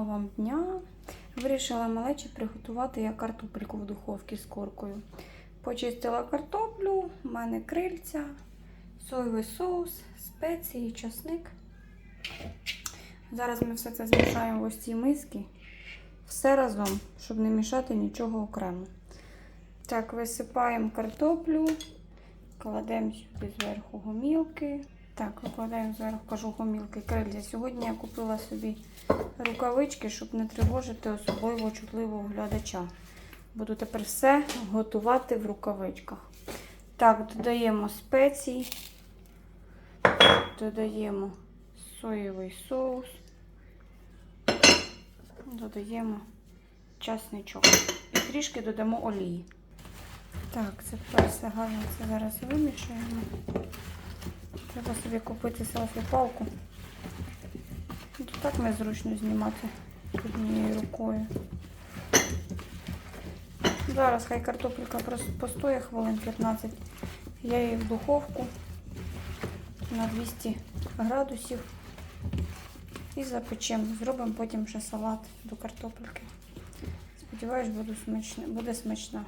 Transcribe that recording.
Гарного вам дня! Вирішила малечі приготувати я картопельку в духовці з коркою. Почистила картоплю, в мене крильця, соєвий соус, спеції, часник. Зараз ми все це змішаємо ось цій миски. Все разом, щоб не мішати нічого окремо. Так, висипаємо картоплю, кладемо сюди зверху гомілки. Так, викладаємо зверху кажу гомілки крильця. Сьогодні я купила собі рукавички, щоб не тривожити особливо чутливого глядача. Буду тепер все готувати в рукавичках. Так, додаємо спеції, додаємо соєвий соус, додаємо часничок і трішки додамо олії. Так, це все гарно це зараз вимішуємо. Треба собі купити селфі-палку. То Так незручно знімати однією рукою. Зараз хай картопелька постоє хвилин 15. Я її в духовку на 200 градусів і запечемо. Зробимо потім ще салат до картопельки. Сподіваюсь. Буде смачна.